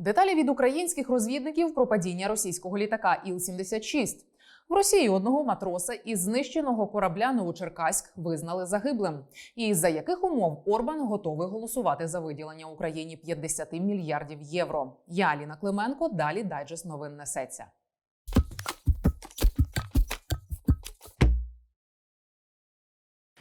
Деталі від українських розвідників про падіння російського літака Іл-76. В Росії одного матроса із знищеного корабля Новочеркаськ визнали загиблим. І за яких умов Орбан готовий голосувати за виділення Україні 50 мільярдів євро? Я Аліна Клименко. Далі дайджест новин несеться.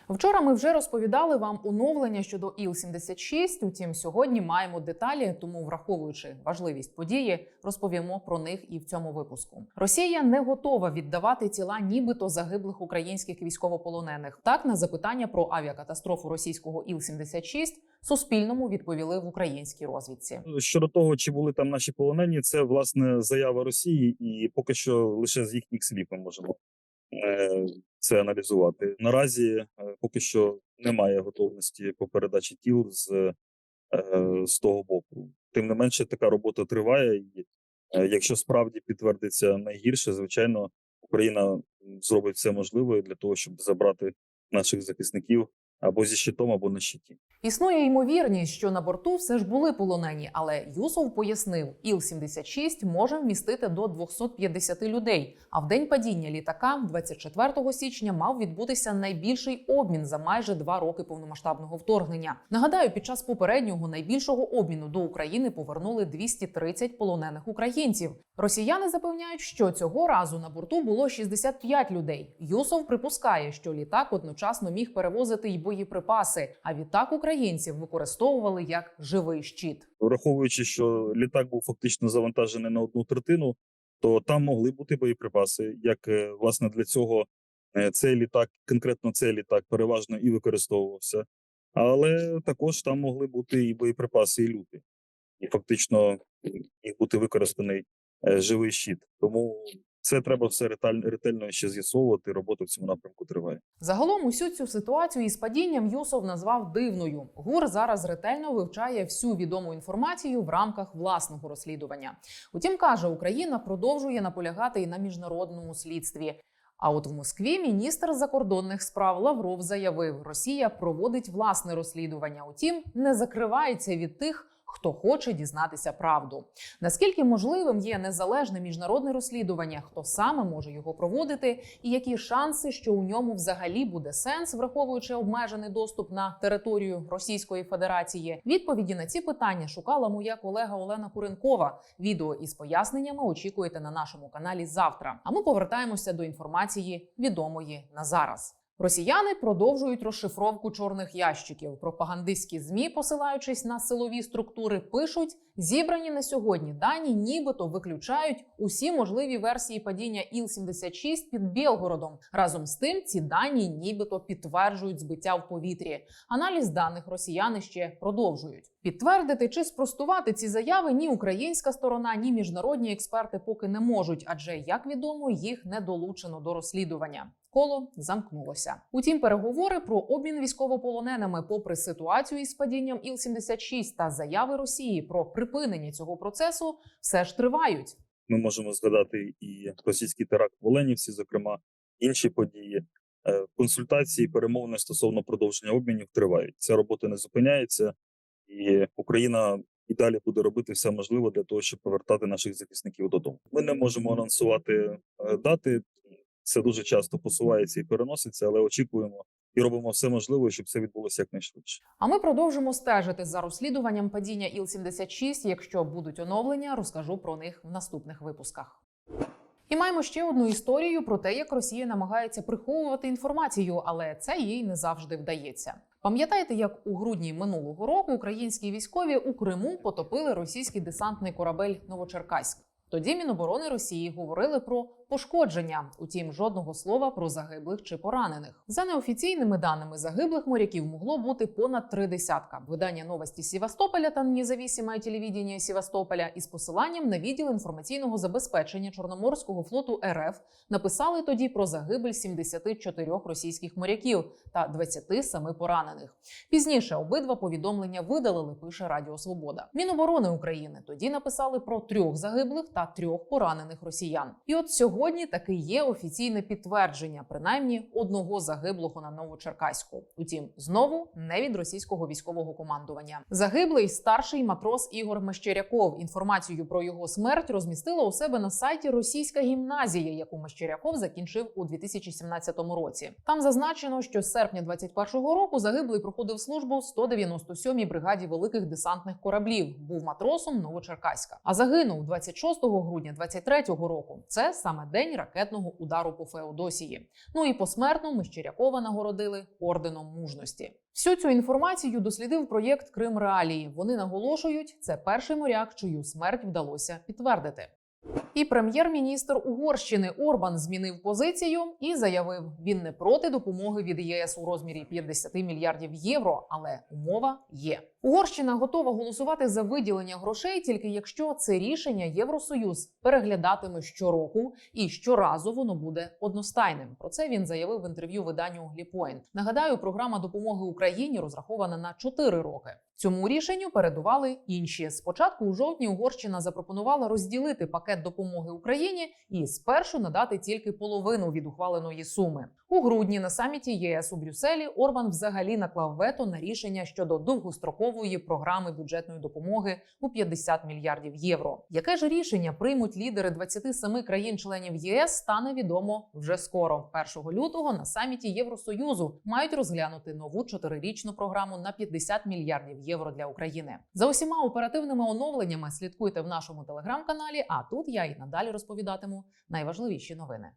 Вчора ми вже розповідали вам оновлення щодо Іл-76. Утім, сьогодні маємо деталі, тому враховуючи важливість події, розповімо про них і в цьому випуску. Росія не готова віддавати тіла нібито загиблих українських військовополонених. Так на запитання про авіакатастрофу російського Іл-76 Суспільному відповіли в українській розвідці. Щодо того, чи були там наші полонені, це власне заява Росії, і поки що лише з їхніх слів ми можемо це аналізувати. Наразі е, поки що немає готовності по передачі тіл з, е, з того боку. Тим не менше, така робота триває, і е, якщо справді підтвердиться найгірше, звичайно, Україна зробить все можливе для того, щоб забрати наших захисників або зі щитом, або на щиті. Існує ймовірність, що на борту все ж були полонені, але Юсов пояснив, Іл-76 може вмістити до 250 людей. А в день падіння літака, 24 січня, мав відбутися найбільший обмін за майже два роки повномасштабного вторгнення. Нагадаю, під час попереднього найбільшого обміну до України повернули 230 полонених українців. Росіяни запевняють, що цього разу на борту було 65 людей. Юсов припускає, що літак одночасно міг перевозити й боєприпаси. А відтак українців використовували як живий щит. враховуючи, що літак був фактично завантажений на одну третину, то там могли бути боєприпаси. Як е, власне для цього е, цей літак, конкретно цей літак, переважно і використовувався, але також там могли бути і боєприпаси, і люти, і фактично їх бути використаний е, живий щит. Тому це треба все ретельно ще з'ясовувати. Робота в цьому напрямку триває. Загалом усю цю ситуацію із падінням Юсов назвав дивною. ГУР зараз ретельно вивчає всю відому інформацію в рамках власного розслідування. Утім, каже, Україна продовжує наполягати і на міжнародному слідстві. А от в Москві міністр закордонних справ Лавров заявив, Росія проводить власне розслідування. Утім, не закривається від тих, хто хоче дізнатися правду. Наскільки можливим є незалежне міжнародне розслідування, хто саме може його проводити, і які шанси, що у ньому взагалі буде сенс, враховуючи обмежений доступ на територію Російської Федерації? Відповіді на ці питання шукала моя колега Олена Куренкова. Відео із поясненнями очікуєте на нашому каналі завтра. А ми повертаємося до інформації відомої на зараз. Росіяни продовжують розшифровку чорних ящиків. Пропагандистські змі, посилаючись на силові структури, пишуть: зібрані на сьогодні дані, нібито виключають усі можливі версії падіння Іл-76 під Білгородом. Разом з тим, ці дані нібито підтверджують збиття в повітрі. Аналіз даних росіяни ще продовжують. Підтвердити чи спростувати ці заяви ні українська сторона, ні міжнародні експерти поки не можуть, адже як відомо, їх не долучено до розслідування. Коло замкнулося. Утім, переговори про обмін військовополоненими, попри ситуацію із падінням Іл-76 та заяви Росії про припинення цього процесу, все ж тривають. Ми можемо згадати і російський теракт в Оленівці, зокрема інші події. Е, Консультації, перемовини стосовно продовження обмінів тривають. Ця робота не зупиняється, і Україна і далі буде робити все можливе для того, щоб повертати наших захисників додому. Ми не можемо анонсувати е, дати. Це дуже часто посувається і переноситься, але очікуємо і робимо все можливе, щоб це відбулося якнайшвидше. А ми продовжимо стежити за розслідуванням падіння Іл-76. Якщо будуть оновлення, розкажу про них в наступних випусках. І маємо ще одну історію про те, як Росія намагається приховувати інформацію, але це їй не завжди вдається. Пам'ятаєте, як у грудні минулого року українські військові у Криму потопили російський десантний корабель Новочеркаськ? Тоді Міноборони Росії говорили про пошкодження, утім, жодного слова про загиблих чи поранених. За неофіційними даними загиблих моряків могло бути понад три десятка. Видання новості Севастополя та независиме телевідення Севастополя із посиланням на відділ інформаційного забезпечення Чорноморського флоту РФ написали тоді про загибель 74 російських моряків та 27 поранених. Пізніше обидва повідомлення видалили. Пише Радіо Свобода. Міноборони України тоді написали про трьох загиблих та трьох поранених росіян. І от сьогодні. Сьогодні таки є офіційне підтвердження, принаймні одного загиблого на Новочеркаську. Утім, знову не від російського військового командування. Загиблий старший матрос Ігор Мещеряков. Інформацію про його смерть розмістила у себе на сайті російська гімназія, яку Мещеряков закінчив у 2017 році. Там зазначено, що з серпня 21-го року загиблий проходив службу в 197-й бригаді великих десантних кораблів. Був матросом Новочеркаська, а загинув 26 грудня 23-го року. Це саме день ракетного удару по Феодосії. Ну і посмертно Мещерякова нагородили орденом мужності. Всю цю інформацію дослідив проєкт Крим Реалії. Вони наголошують, це перший моряк, чию смерть вдалося підтвердити. І прем'єр-міністр Угорщини Орбан змінив позицію і заявив, він не проти допомоги від ЄС у розмірі 50 мільярдів євро, але умова є. Угорщина готова голосувати за виділення грошей, тільки якщо це рішення Євросоюз переглядатиме щороку і щоразу воно буде одностайним. Про це він заявив в інтерв'ю виданню Гліпоінт. Нагадаю, програма допомоги Україні розрахована на 4 роки. Цьому рішенню передували інші. Спочатку у жовтні Угорщина запропонувала розділити пакет допомоги Україні і спершу надати тільки половину від ухваленої суми. У грудні на саміті ЄС у Брюсселі Орбан взагалі наклав вето на рішення щодо довгострокової програми бюджетної допомоги у 50 мільярдів євро. Яке ж рішення приймуть лідери 27 країн-членів ЄС, стане відомо вже скоро. 1 лютого на саміті Євросоюзу мають розглянути нову чотирирічну програму на 50 мільярдів євро для України. За усіма оперативними оновленнями слідкуйте в нашому телеграм-каналі. А тут я і надалі розповідатиму найважливіші новини.